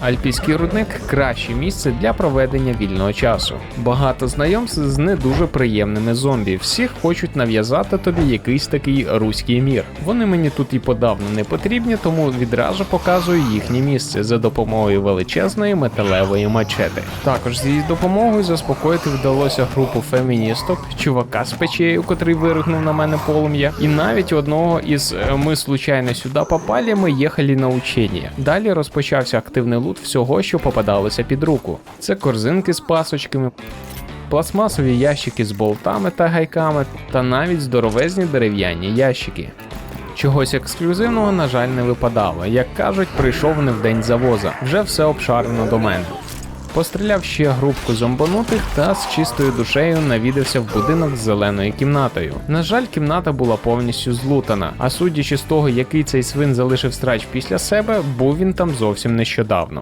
Альпійський рудник краще місце для проведення вільного часу. Багато знайомств з не дуже приємними зомбі. Всі хочуть нав'язати тобі якийсь такий руський мір. Вони мені тут і подавно не потрібні, тому відразу показую їхнє місце за допомогою величезної металевої мачети. Також з її допомогою заспокоїти вдалося групу феміністок, чувака з печею, котрий виригнув на мене полум'я, і навіть одного із е, ми случайно сюди попали, ми їхали на учення. Далі розпочався активний лут всього, що попадалося під руку. Це корзинки з пасочками, пластмасові ящики з болтами та гайками, та навіть здоровезні дерев'яні ящики. Чогось ексклюзивного, на жаль, не випадало. Як кажуть, прийшов не в день завоза, вже все обшарено до мене. Постріляв ще групку зомбонутих та з чистою душею навідався в будинок з зеленою кімнатою. На жаль, кімната була повністю злутана, а судячи з того, який цей свин залишив страч після себе, був він там зовсім нещодавно.